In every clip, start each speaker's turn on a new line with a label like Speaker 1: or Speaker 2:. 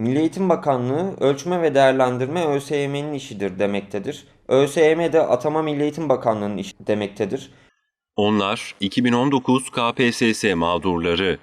Speaker 1: Milli Eğitim Bakanlığı ölçme ve değerlendirme ÖSYM'nin işidir demektedir. ÖSYM de atama Milli Eğitim Bakanlığı'nın işi demektedir.
Speaker 2: Onlar 2019 KPSS mağdurları.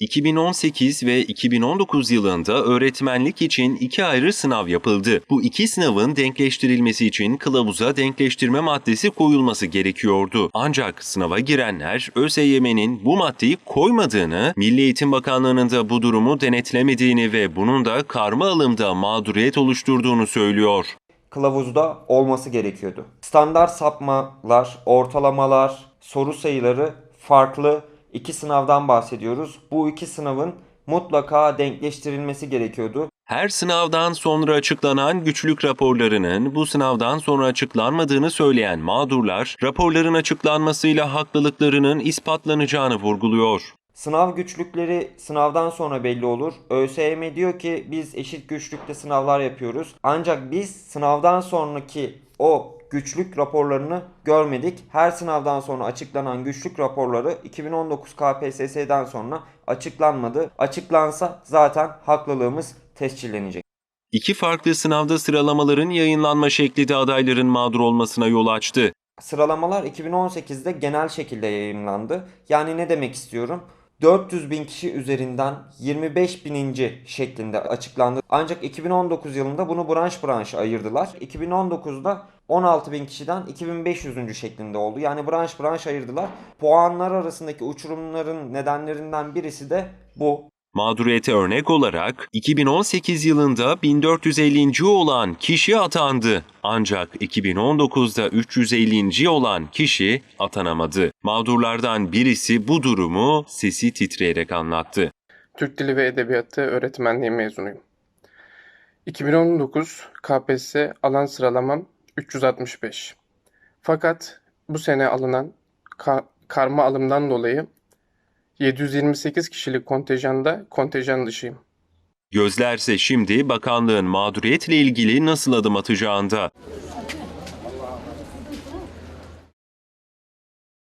Speaker 2: 2018 ve 2019 yılında öğretmenlik için iki ayrı sınav yapıldı. Bu iki sınavın denkleştirilmesi için kılavuza denkleştirme maddesi koyulması gerekiyordu. Ancak sınava girenler ÖSYM'nin bu maddeyi koymadığını, Milli Eğitim Bakanlığı'nın da bu durumu denetlemediğini ve bunun da karma alımda mağduriyet oluşturduğunu söylüyor.
Speaker 1: Kılavuzda olması gerekiyordu. Standart sapmalar, ortalamalar, soru sayıları farklı iki sınavdan bahsediyoruz. Bu iki sınavın mutlaka denkleştirilmesi gerekiyordu.
Speaker 2: Her sınavdan sonra açıklanan güçlük raporlarının bu sınavdan sonra açıklanmadığını söyleyen mağdurlar, raporların açıklanmasıyla haklılıklarının ispatlanacağını vurguluyor.
Speaker 1: Sınav güçlükleri sınavdan sonra belli olur. ÖSYM diyor ki biz eşit güçlükte sınavlar yapıyoruz. Ancak biz sınavdan sonraki o güçlük raporlarını görmedik. Her sınavdan sonra açıklanan güçlük raporları 2019 KPSS'den sonra açıklanmadı. Açıklansa zaten haklılığımız tescillenecek.
Speaker 2: İki farklı sınavda sıralamaların yayınlanma şekli de adayların mağdur olmasına yol açtı.
Speaker 1: Sıralamalar 2018'de genel şekilde yayınlandı. Yani ne demek istiyorum? 400 bin kişi üzerinden 25 bininci şeklinde açıklandı. Ancak 2019 yılında bunu branş branş ayırdılar. 2019'da 16 bin kişiden 2500. şeklinde oldu. Yani branş branş ayırdılar. Puanlar arasındaki uçurumların nedenlerinden birisi de bu.
Speaker 2: Mağduriyete örnek olarak 2018 yılında 1450. olan kişi atandı. Ancak 2019'da 350. olan kişi atanamadı. Mağdurlardan birisi bu durumu sesi titreyerek anlattı.
Speaker 3: Türk Dili ve Edebiyatı öğretmenliği mezunuyum. 2019 KPSS alan sıralamam 365. Fakat bu sene alınan ka- karma alımdan dolayı 728 kişilik kontenjanda kontenjan dışıyım.
Speaker 2: Gözlerse şimdi bakanlığın mağduriyetle ilgili nasıl adım atacağında.